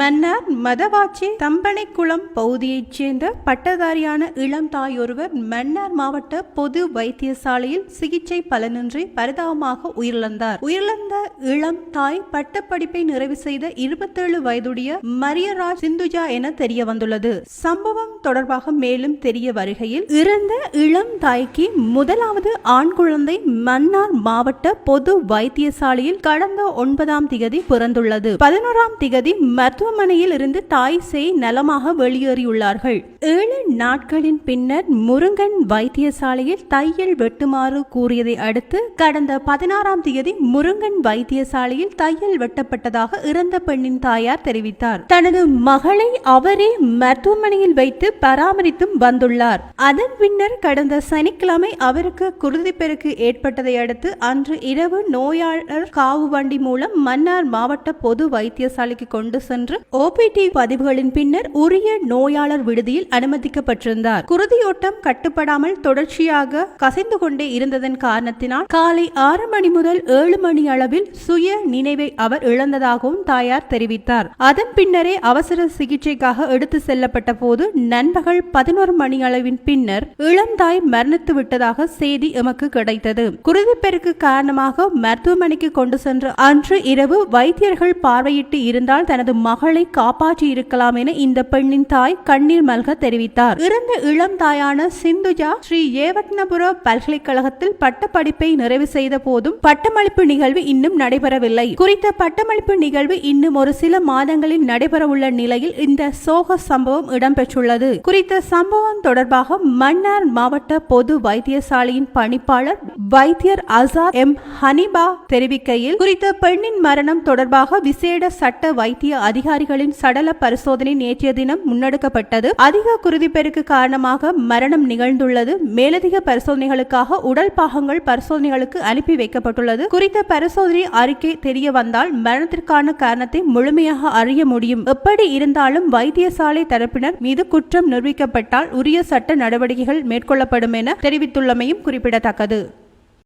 மன்னார் மதவாச்சி தம்பனைக்குளம் பகுதியைச் சேர்ந்த பட்டதாரியான இளம் தாயொருவர் மன்னார் மாவட்ட பொது வைத்தியசாலையில் சிகிச்சை பலனின்றி பரிதாபமாக உயிரிழந்தார். உயிரிழந்த இளம் தாய் பட்டப்படிப்பை நிறைவு செய்த இருபத்தேழு வயதுடைய மரியராஜ் சிந்துஜா என தெரிய வந்துள்ளது சம்பவம் தொடர்பாக மேலும் தெரிய வருகையில் இறந்த இளம் தாய்க்கு முதலாவது ஆண் குழந்தை மன்னார் மாவட்ட பொது வைத்தியசாலையில் கடந்த ஒன்பதாம் திகதி பிறந்துள்ளது. பதினோராம் திகதி மருத்துவமனையில் இருந்து தாய் சேய் நலமாக வெளியேறியுள்ளார்கள். ஏழு நாட்களின் பின்னர் முருங்கன் வைத்தியசாலையில் தையல் வெட்டுமாறு கூறியதை அடுத்து கடந்த பதினாறாம் தேதி முருங்கன் வைத்தியசாலையில் தையல் வெட்டப்பட்டதாக இறந்த பெண்ணின் தாயார் தெரிவித்தார். தனது மகளை அவரே மருத்துவமனையில் வைத்து பராமரித்தும் வந்துள்ளார். அதன் பின்னர் கடந்த சனிக்கிழமை அவருக்கு குருதிப்பெருக்கு ஏற்பட்டதை அடுத்து அன்று இரவு நோயாளர் காவு வண்டி மூலம் மன்னார் மாவட்ட பொது வைத்தியசாலைக்கு கொண்டு சென்று ஓபிடி பதிவுகளின் பின்னர் உரிய நோயாளர் விடுதியில் அனுமதிக்கப்பட்டிருந்தார். குருதியோட்டம் கட்டுப்படாமல் தொடர்ச்சியாக கசைந்து கொண்டே இருந்ததன் காரணத்தினால் காலை ஆறு மணி முதல் ஏழு மணி அளவில் சுய நினைவை அவர் இழந்ததாகவும் தாயார் தெரிவித்தார். அதன் பின்னரே அவசர சிகிச்சைக்காக எடுத்து செல்லப்பட்ட போது நண்பகல் பதினோரு மணி அளவின் பின்னர் இளந்தாய் மரணித்து விட்டதாக செய்தி எமக்கு கிடைத்தது. குருதிப்பெருக்கு காரணமாக மருத்துவமனைக்கு கொண்டு சென்ற அன்று இரவு வைத்தியர்கள் பார்வையிட்டு இருந்தால் தனது மகள் காப்பாற்றி இருக்கலாம் என இந்த பெண்ணின் தாய் கண்ணீர் மல்க தெரிவித்தார். இறந்த இளம் தாயான சிந்துஜா ஸ்ரீ ஏவட்னபுர பல்கலைக்கழகத்தில் பட்டப்படிப்பை நிறைவு செய்த போதும் பட்டமளிப்பு நிகழ்வு இன்னும் நடைபெறவில்லை. குறித்த பட்டமளிப்பு நிகழ்வு இன்னும் ஒரு சில மாதங்களில் நடைபெறவுள்ள நிலையில் இந்த சோக சம்பவம் இடம்பெற்றுள்ளது. குறித்த சம்பவம் தொடர்பாக மன்னார் மாவட்ட பொது வைத்தியசாலையின் பணிப்பாளர் வைத்தியர் அசார் எம். ஹனிபா தெரிவிக்கையில் குறித்த பெண்ணின் மரணம் தொடர்பாக விசேட சட்ட வைத்திய அதிகாரி அதிகாரிகளின் சடல பரிசோதனை நேற்றைய தினம் முன்னெடுக்கப்பட்டது. அதிக குருதிப்பெருக்கு காரணமாக மரணம் நிகழ்ந்துள்ளது. மேலதிக பரிசோதனைகளுக்காக உடல் பாகங்கள் பரிசோதனைகளுக்கு அனுப்பி வைக்கப்பட்டுள்ளது. குறித்த பரிசோதனை அறிக்கை தெரிய வந்தால் மரணத்திற்கான காரணத்தை முழுமையாக அறிய முடியும். எப்படி இருந்தாலும் வைத்தியசாலை தரப்பினர் மீது குற்றம் நிரூபிக்கப்பட்டால் உரிய சட்ட நடவடிக்கைகள் மேற்கொள்ளப்படும் என தெரிவித்துள்ளமையும் குறிப்பிடத்தக்கது.